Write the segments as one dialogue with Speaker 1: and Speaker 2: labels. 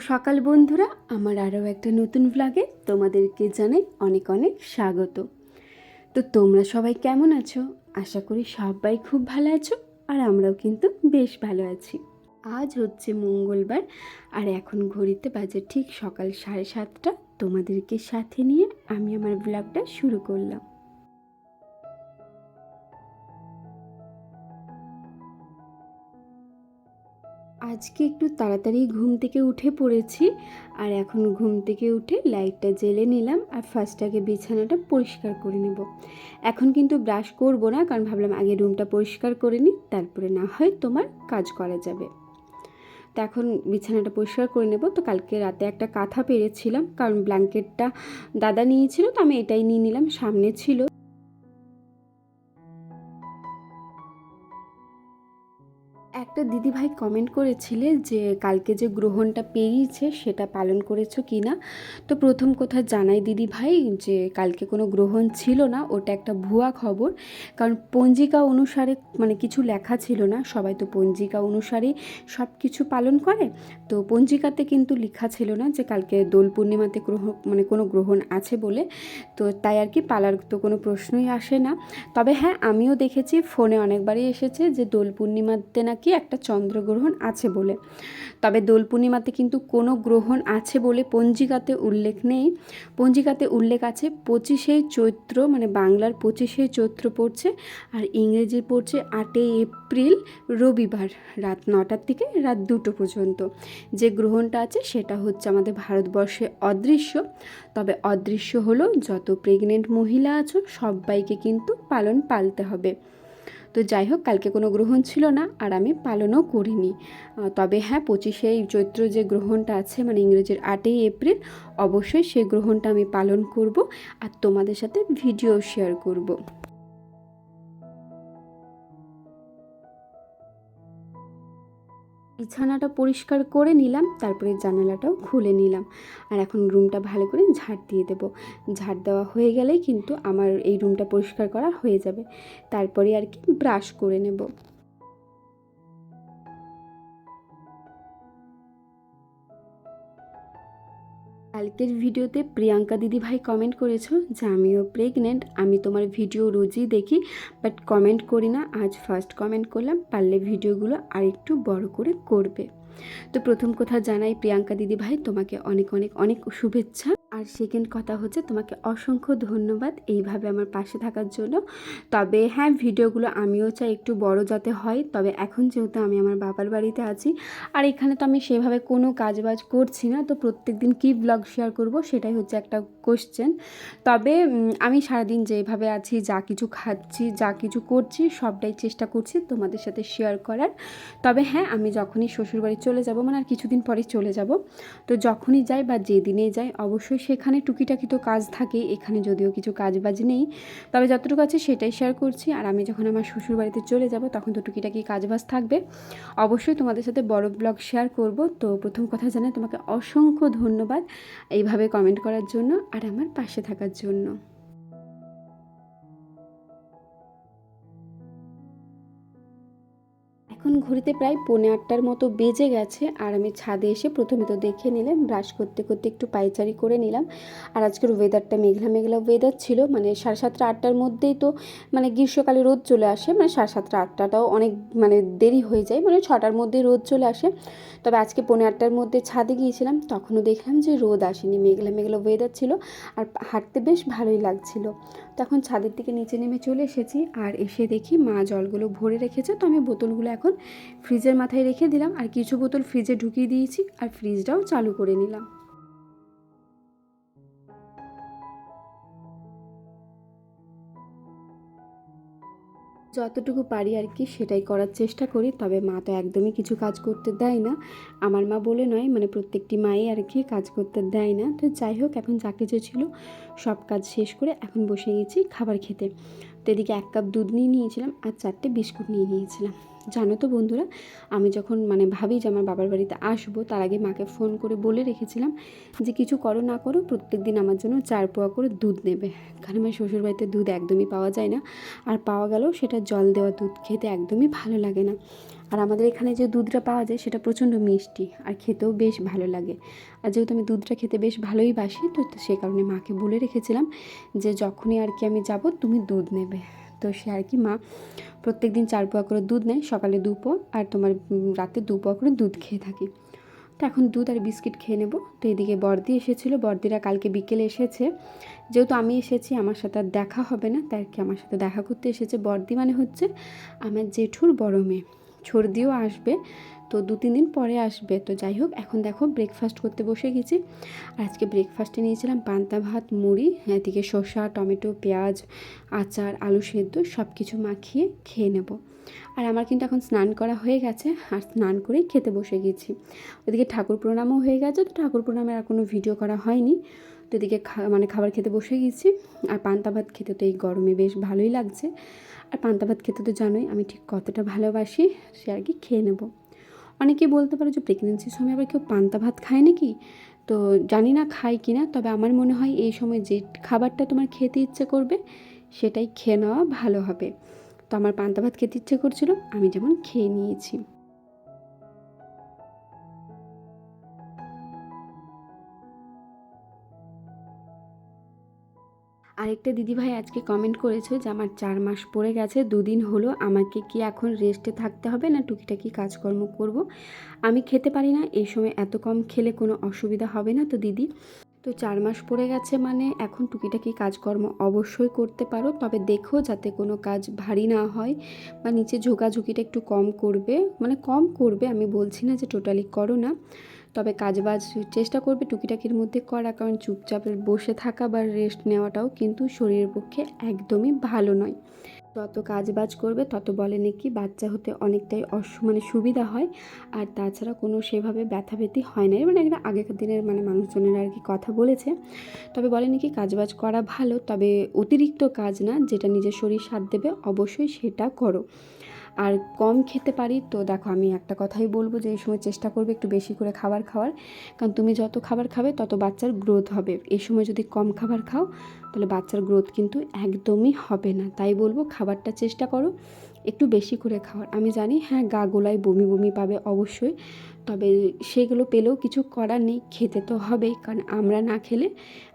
Speaker 1: সকাল বন্ধুরা, আমার আরও একটা নতুন ব্লগে তোমাদেরকে জানাই অনেক অনেক স্বাগত। তো তোমরা সবাই কেমন আছো? আশা করি সবাই খুব ভালো আছো আর আমরাও কিন্তু বেশ ভালো আছি। আজ হচ্ছে মঙ্গলবার আর এখন ঘড়িতে বাজে ঠিক সকাল সাড়ে সাতটা। তোমাদেরকে সাথে নিয়ে আমি আমার ব্লগটা শুরু করলাম। আজকে একটু তাড়াতাড়ি ঘুম থেকে উঠে পড়েছি আর এখন ঘুম থেকে উঠে লাইটটা জ্বেলে নিলাম আর ফার্স্ট আগে বিছানাটা পরিষ্কার করে নেব। এখন কিন্তু ব্রাশ করব না কারণ ভাবলাম আগে রুমটা পরিষ্কার করে নিই, তারপরে না হয় তোমার কাজ করা যাবে। তো এখন বিছানাটা পরিষ্কার করে নেব। তো কালকে রাতে একটা কাঁথা পেরেছিলাম, কারণ ব্ল্যাঙ্কেটটা দাদা নিয়েছিল, তো আমি এটাই নিয়ে নিলাম, সামনে ছিল। একটা দিদিভাই কমেন্ট করেছিলে যে কালকে যে গ্রহণটা পেরিয়েছে সেটা পালন করেছ কি না তো প্রথম কথা জানাই দিদি ভাই যে কালকে কোনো গ্রহণ ছিল না, ওটা একটা ভুয়া খবর। কারণ পঞ্জিকা অনুসারে মানে কিছু লেখা ছিল না, সবাই তো পঞ্জিকা অনুসারেই সব কিছু পালন করে। তো পঞ্জিকাতে কিন্তু লেখা ছিল না যে কালকে দোল পূর্ণিমাতে গ্রহ মানে কোনো গ্রহণ আছে বলে। তো তাই আর কি পালার তো কোনো প্রশ্নই আসে না। তবে হ্যাঁ আমিও দেখেছি, ফোনে অনেকবারই এসেছে যে দোল পূর্ণিমাতে নাকি একটা চন্দ্রগ্রহণ আছে বলে। তবে দোল পূর্ণিমাতে কিন্তু কোনো গ্রহণ আছে বলে পঞ্জিকাতে উল্লেখ নেই। পঞ্জিকাতে উল্লেখ আছে, পঁচিশে চৈত্র মানে বাংলার পঁচিশে চৈত্র পড়ছে আর ইংরেজি পড়ছে আটই এপ্রিল, রবিবার রাত নটার থেকে রাত দুটো পর্যন্ত। যে গ্রহণটা আছে সেটা হচ্ছে আমাদের ভারতবর্ষে অদৃশ্য। তবে অদৃশ্য হলো যত প্রেগনেন্ট মহিলা আছো সবাইকে কিন্তু পালন পালতে হবে। তো যাই হোক, কালকে কোনো গ্রহণ ছিল না আর আমি পালনও করিনি। তবে হ্যাঁ পঁচিশে চৈত্র যে গ্রহণটা আছে মানে ইংরেজির আটই এপ্রিল, অবশ্যই সেই গ্রহণটা আমি পালন করব আর তোমাদের সাথে ভিডিও শেয়ার করব। বিছানাটা পরিষ্কার করে নিলাম, তারপরে জানালাটাও খুলে নিলাম। আর এখন রুমটা ভালো করে ঝাড় দিয়ে দেবো। ঝাড় দেওয়া হয়ে গেলেই কিন্তু আমার এই রুমটা পরিষ্কার করা হয়ে যাবে। তারপরে আর কি ব্রাশ করে নেব। কালকের ভিডিওতে প্রিয়াঙ্কা দিদি ভাই কমেন্ট করেছ যে আমিও প্রেগনেন্ট আমি তোমার ভিডিও রোজই দেখি বাট কমেন্ট করি না। আজ ফার্স্ট কমেন্ট করলাম, পারলে ভিডিওগুলো আরেকটু বড় করে করবে। তো প্রথম কথা জানাই প্রিয়াঙ্কা দিদি ভাই, তোমাকে অনেক অনেক অনেক শুভেচ্ছা। আর সেকেন্ড কথা হচ্ছে তোমাকে অসংখ্য ধন্যবাদ এইভাবে আমার পাশে থাকার জন্য। তবে হ্যাঁ ভিডিওগুলো আমিও চাই একটু বড় যাতে হয়। তবে এখন যেহেতু আমি আমার বাবার বাড়িতে আছি, আর এখানে তো আমি সেভাবে কোনো কাজবাজ করছি না, তো প্রত্যেক দিন কী ব্লগ শেয়ার করব সেটাই হচ্ছে একটা কোশ্চেন তবে আমি সারাদিন যেভাবে আছি, যা কিছু খাচ্ছি, যা কিছু করছি, সবটাই চেষ্টা করছি তোমাদের সাথে শেয়ার করার। তবে হ্যাঁ আমি যখনই শ্বশুরবাড়ি চলে যাব মানে আর কিছুদিন পরেই চলে যাব, তো যখনই যাই বা যেদিনেই যাই, অবশ্যই সেখানে টুকিটাকি তো কাজ থাকে, এখানে যদিও কিছু কাজ বাজ নেই। তবে যতটুকু আছে সেটাই শেয়ার করছি। আর আমি যখন আমার শ্বশুর বাড়িতে চলে যাব, তখন তো টুকিটাকি কাজ বাজ থাকবে। অবশ্যই তোমাদের সাথে বড় ব্লগ শেয়ার করব। তো প্রথম কথা জানাই তোমাকে অসংখ্য ধন্যবাদ এইভাবে কমেন্ট করার জন্য আর আমার পাশে থাকার জন্য। এখন ঘড়িতে প্রায় পৌনে আটটার মতো বেজে গেছে আর আমি ছাদে এসে প্রথমে তো দেখে নিলাম ব্রাশ করতে করতে একটু পাইচারি করে নিলাম। আর আজকের ওয়েদারটা মেঘলা মেঘলা ওয়েদার ছিল মানে সাড়ে সাতটা আটটার মধ্যেই তো মানে গ্রীষ্মকালে রোদ চলে আসে মানে সাড়ে সাতটা আটটাটাও অনেক মানে দেরি হয়ে যায় মানে ছটার মধ্যে রোদ চলে আসে। তবে আজকে পৌনে আটটার মধ্যে ছাদে গিয়েছিলাম, তখনও দেখলাম যে রোদ আসেনি, মেঘলা মেঘলা ওয়েদার ছিল আর হাঁটতে বেশ ভালোই লাগছিল। তখন ছাদের দিকে নিচে নেমে চলে এসেছি আর এসে দেখি মা জলগুলো ভরে রেখেছে, তো আমি বোতলগুলো এখন ফ্রিজের মাথায় রেখে দিলাম আর কিছু বোতল ফ্রিজে ঢুকিয়ে দিয়েছি আর ফ্রিজটাও চালু করে নিলাম। যতটুকু পারি আর কি সেটাই করার চেষ্টা করি, তবে মা তো একদমই কিছু কাজ করতে দেয় না। আমার মা বলে নয় মানে প্রত্যেকটি মাই আর কি কাজ করতে দেয় না। তো যাই হোক, এখন যা কিছু ছিল সব কাজ শেষ করে এখন বসে গেছি খাবার খেতে। তো এদিকে এক কাপ দুধ নিয়ে নিয়েছিলাম আর চারটে বিস্কুট নিয়ে নিয়েছিলাম। জানো তো বন্ধুরা, আমি যখন মানে ভাবি যে আমার বাবার বাড়িতে আসব, তার আগে মাকে ফোন করে বলে রেখেছিলাম যে কিছু করো না করো, প্রত্যেক দিন আমার জন্য চার পোয়া করে দুধ নেবে। কারণ আমার শ্বশুরবাড়িতে দুধ একদমই পাওয়া যায় না। আর পাওয়া গেলেও সেটা জল দেওয়া দুধ খেতে একদমই ভালো লাগে না। আর আমাদের এখানে যে দুধটা পাওয়া যায়, সেটা প্রচণ্ড মিষ্টি আর খেতেও বেশ ভালো লাগে। আর যেহেতু আমি দুধটা খেতে বেশ ভালোই বাসি, তো সে কারণে মাকে বলে রেখেছিলাম যে যখনই আর কি আমি যাব, তুমি দুধ নেবে। তো সে আর কি, মা প্রত্যেক দিন চার পোয়া করে দুধ নেয়, সকালে দু পোয়া আর তোমার রাতে দু পোয়া করে দুধ খেয়ে থাকি। তো এখন দুধ আর বিস্কিট খেয়ে নেব। তো এদিকে বর্দি এসেছিল, বর্দিরা কালকে বিকেলে এসেছে। যেহেতু আমি এসেছি, আমার সাথে আর দেখা হবে না, তাই কি আমার সাথে দেখা করতে এসেছে। বর্দি মানে হচ্ছে আমার জেঠুর বড় মেয়ে ছর্দিও আসবে। তো দু, তিন দিন পরে আসবে। তো যাই হোক, এখন দেখো ব্রেকফাস্ট করতে বসে গেছি। আর আজকে ব্রেকফাস্টে নিয়েছিলাম পান্তা ভাত, মুড়ি, এদিকে শসা, টমেটো, পেঁয়াজ, আচার, আলু সেদ্ধ সব কিছু মাখিয়ে খেয়ে নেব। আর আমার কিন্তু এখন স্নান করা হয়ে গেছে, আর স্নান করেই খেতে বসে গেছি। ওদিকে ঠাকুর প্রণামও হয়ে গেছে, তো ঠাকুর প্রণামের আর কোনো ভিডিও করা হয়নি। তো এদিকে মানে খাবার খেতে বসে গেছি, আর পান্তা ভাত খেতে তো এই গরমে বেশ ভালোই লাগছে। আর পান্তা ভাত খেতে তো জানোই, আমি ঠিক কতটা ভালোবাসি, সে আর কি খেয়ে নেব। অনেকেই বলতে পারে যে প্রেগনেন্সির সময় আবার কেউ পান্তা ভাত খায় নাকি? তো জানি না খাই কি না, তবে আমার মনে হয় এই সময় যে খাবারটা তোমার খেতে ইচ্ছে করবে, সেটাই খেয়ে নেওয়া ভালো হবে। তো আমার পান্তা ভাত খেতে ইচ্ছে করছিল, আমি যেমন খেয়ে নিয়েছি। আরেকটা দিদিভাই আজকে কমেন্ট করেছে যে, আমার চার মাস পড়ে গেছে, দুদিন হলো, আমাকে কি এখন রেস্টে থাকতে হবে না টুকিটাকি কাজকর্ম করব? আমি খেতে পারি না, এই সময় এত কম খেলে কোনো অসুবিধা হবে না তো দিদি। তো চার মাস পড়ে গেছে মানে এখন টুকিটাকি কাজকর্ম অবশ্যই করতে পারো, তবে দেখো যাতে কোনো কাজ ভারী না হয় বা নিচে ঝোঁকাঝুঁকিটা একটু কম করবে। মানে কম করবে, আমি বলছি না যে টোটালি করো না। তবে কাজবাজ চেষ্টা করবে টুকিটাকির মধ্যে করা, কারণ চুপচাপ বসে থাকা বা রেস্ট নেওয়াটাও কিন্তু শরীরের পক্ষে একদমই ভালো নয়। যত কাজবাজ করবে, তত বলে নাকি বাচ্চা হতে অনেকটাই অস মানে সুবিধা হয়। আর তাছাড়া কোনো সেভাবে ব্যথা ব্যথি হয় না। মানে একটা আগেকার দিনের মানে মানুষজনের আর কি কথা বলেছে। তবে বলে নাকি কাজবাজ করা ভালো, তবে অতিরিক্ত কাজ না, যেটা নিজের শরীর সাথ দেবে, অবশ্যই সেটা করো। আর কম খেতে পারি, তো দেখো আমি একটা কথাই বলব যে, এই সময় চেষ্টা করবে একটু বেশি করে খাবার খাওয়ার। কারণ তুমি যত খাবার খাবে, তত বাচ্চার গ্রোথ হবে। এই সময় যদি কম খাবার খাও, তাহলে বাচ্চার গ্রোথ কিন্তু একদমই হবে না। তাই বলব খাবারটা চেষ্টা করো, একটু বেশি করে খাওয়ার। আমি জানি হ্যাঁ গা গোলায় বমি বমি পাবে অবশ্যই, তবে সেগুলো পেলেও কিছু করার নেই, খেতে তো হবেই। কারণ আমরা না খেলে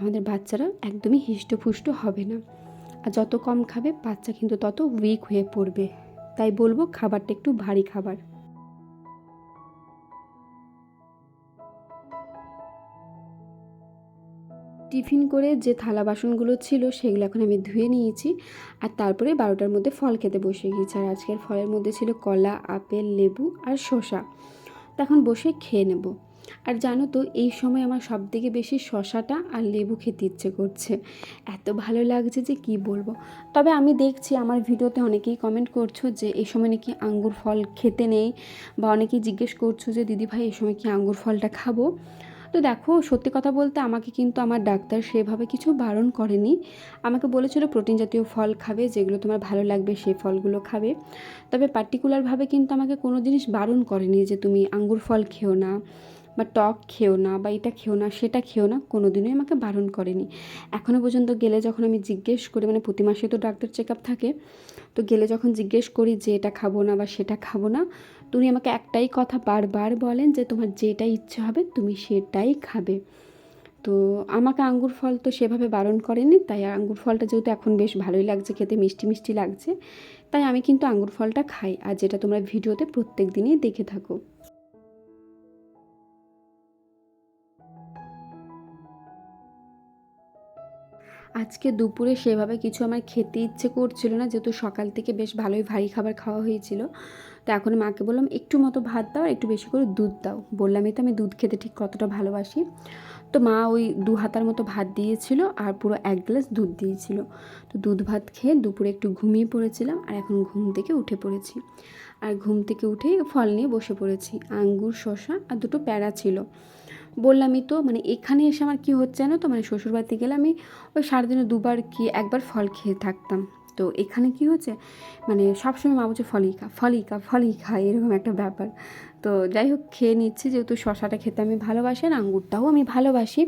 Speaker 1: আমাদের বাচ্চারা একদমই হিষ্টপুষ্ট হবে না। আর যত কম খাবে, বাচ্চা কিন্তু তত উইক হয়ে পড়বে। তাই বলব খাবারটা একটু ভারী খাবার। টিফিন করে যে থালা বাসনগুলো ছিল সেগুলো এখন আমি ধুয়ে নিয়েছি আর তারপরে বারোটার মধ্যে ফল খেতে বসে গিয়েছি আর আজকের ফলের মধ্যে ছিল কলা, আপেল, লেবু আর শসা। তখন বসে খেয়ে নেব। আর জানো তো, এই সময় আমার সব থেকে বেশি শশাটা আর লেবু খেতে ইচ্ছে করছে। এত ভালো লাগছে যে কি বলব। তবে আমি দেখছি, আমার ভিডিওতে অনেকেই কমেন্ট করছ যে এই সময় নাকি আঙ্গুর ফল খেতে নেই বা অনেকেই জিজ্ঞেস করছ যে, দিদি ভাই, এই সময় কি আঙ্গুর ফলটা খাব? তো দেখো, সত্যি কথা বলতে আমাকে কিন্তু আমার ডাক্তার সেভাবে কিছু বারণ করেনি। আমাকে বলেছিল প্রোটিন জাতীয় ফল খাবে, যেগুলো তোমার ভালো লাগবে সেই ফলগুলো খাবে। তবে পার্টিকুলারভাবে কিন্তু আমাকে কোনো জিনিস বারণ করেনি যে তুমি আঙ্গুর ফল খেও না। বা টক খেও না বা এটা খেও না, সেটা খেও না কোনো দিনই আমাকে বারণ করেনি। এখনও পর্যন্ত গেলে যখন আমি জিজ্ঞেস করি মানে প্রতি মাসে তো ডাক্তার চেক আপ থাকে, তো গেলে যখন জিজ্ঞেস করি যে এটা খাব না বা সেটা খাব না তুমি আমাকে একটাই কথা বারবার বলেন যে তোমার যেটা ইচ্ছে হবে তুমি সেটাই খাবে। তো আমাকে আঙ্গুর ফল তো সেভাবে বারণ করেনি, তাই আঙ্গুর ফলটা যেহেতু এখন বেশ ভালোই লাগছে, খেতে মিষ্টি মিষ্টি লাগছে, তাই আমি কিন্তু আঙ্গুর ফলটা খাই। আর যেটা তোমরা ভিডিওতে প্রত্যেক দিনই দেখে থাকো। আজকে দুপুরে সেভাবে কিছু আমার খেতে ইচ্ছে করছিল না, যেহেতু সকাল থেকে বেশ ভালোই ভারী খাবার খাওয়া হয়েছিল। তো এখন মাকে বললাম, একটু মতো ভাত দাও আর একটু বেশি করে দুধ দাও। বললামই তো আমি দুধ খেতে ঠিক কতটা ভালোবাসি। তো মা ওই দু হাতার মতো ভাত দিয়েছিল আর পুরো এক গ্লাস দুধ দিয়েছিল। তো দুধ ভাত খেয়ে দুপুরে একটু ঘুমিয়ে পড়েছিলাম আর এখন ঘুম থেকে উঠে পড়েছি। আর ঘুম থেকে উঠেই ফল নিয়ে বসে পড়েছি। আঙ্গুর, শসা আর দুটো প্যারা ছিল। বললামই তো মানে এখানে এসে আমার কী হচ্ছে জানো তো? মানে শ্বশুরবাড়িতে গেলে আমি ওই সারাদিনে দুবার কি একবার ফল খেয়ে থাকতাম। তো এখানে কি হচ্ছে? মানে সবসময় মা বলছে, ফলই খা ফলই খা ফলই খা, এরকম একটা ব্যাপার। তো যাই হোক, খেয়ে নিচ্ছি, যেহেতু শশাটা খেতে আমি ভালোবাসি আর আঙ্গুরটাও আমি ভালোবাসি।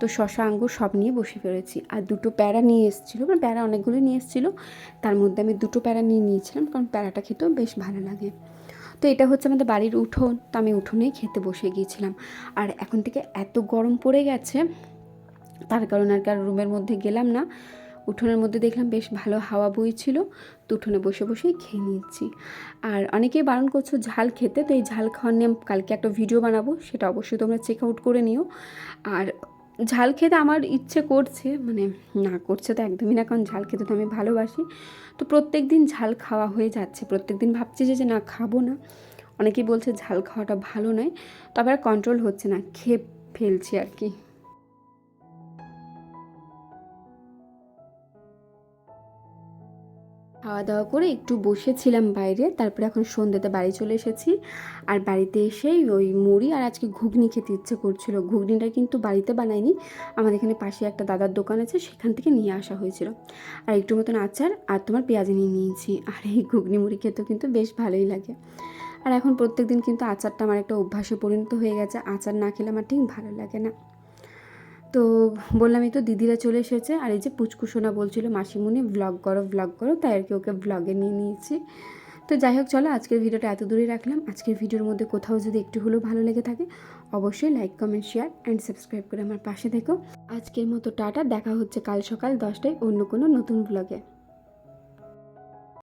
Speaker 1: তো শশা, আঙ্গুর সব নিয়ে বসে পড়েছি। আর দুটো প্যারা নিয়ে এসেছিল মানে প্যারা অনেকগুলো নিয়ে এসেছিল। তার মধ্যে আমি দুটো প্যারা নিয়ে নিয়েছিলাম, কারণ প্যারাটা খেতেও বেশ ভালো লাগে। তো এটা হচ্ছে আমাদের বাড়ির উঠোন। তো আমি উঠোনেই খেতে বসে গিয়েছিলাম। আর এখন থেকে এত গরম পড়ে গেছে, তার কারণে আর রুমের মধ্যে গেলাম না। উঠোনের মধ্যে দেখলাম বেশ ভালো হাওয়া বইছিল, তো উঠোনে বসে বসেই খেয়ে নিচ্ছি আর অনেকেই বারণ করছ ঝাল খেতে, তো এই ঝাল খাওয়ার নিয়ে কালকে একটা ভিডিও বানাবো, সেটা অবশ্যই তোমরা চেক আউট করে নিও। আর ঝাল খেতে আমার ইচ্ছে করছে মানে না করছে তো একদমই না, কারণ ঝাল খেতে তো আমি ভালোবাসি। তো প্রত্যেক দিন ঝাল খাওয়া হয়ে যাচ্ছে প্রত্যেক দিন ভাবছি যে না খাব না। অনেকেই বলছে ঝাল খাওয়াটা ভালো নয়, তবে আর কন্ট্রোল হচ্ছে না, খেয়ে ফেলছি আর কি। খাওয়া দাওয়া করে একটু বসেছিলাম বাইরে, তারপরে এখন সন্ধ্যেতে বাড়ি চলে এসেছি। আর বাড়িতে এসেই ওই মুড়ি আর আজকে ঘুগনি খেতে ইচ্ছে করছিল। ঘুগনিটা কিন্তু বাড়িতে বানাইনি, আমাদের এখানে পাশে একটা দাদার দোকান আছে, সেখান থেকে নিয়ে আসা হয়েছিল। আর একটু মতন আচার আর তোমার পেঁয়াজি নিয়ে নিয়েছি। আর এই ঘুগনি মুড়ি খেতেও কিন্তু বেশ ভালোই লাগে। আর এখন প্রত্যেক দিন কিন্তু আচারটা আমার একটা অভ্যাসে পরিণত হয়ে গেছে। আচার না খেলে আমার ঠিক ভালো লাগে না। তো বললাম, এই তো দিদিরা চলে এসেছে। আর এই যে পুচকুসোনা বলছিল মাসিমুনি ব্লগ করো ব্লগ করো। তাই আর কি ওকে ব্লগে নিয়ে নিয়েছি। তো যাই হোক, চলো আজকের ভিডিওটা এত দূরে রাখলাম। আজকের ভিডিওর মধ্যে কোথাও যদি একটু হলেও ভালো লেগে থাকে, অবশ্যই like comment share and subscribe করে আমার পাশে থেকো। আজকের মতো টাটা, দেখা হচ্ছে কাল সকাল দশটায় অন্য কোনো নতুন ব্লগে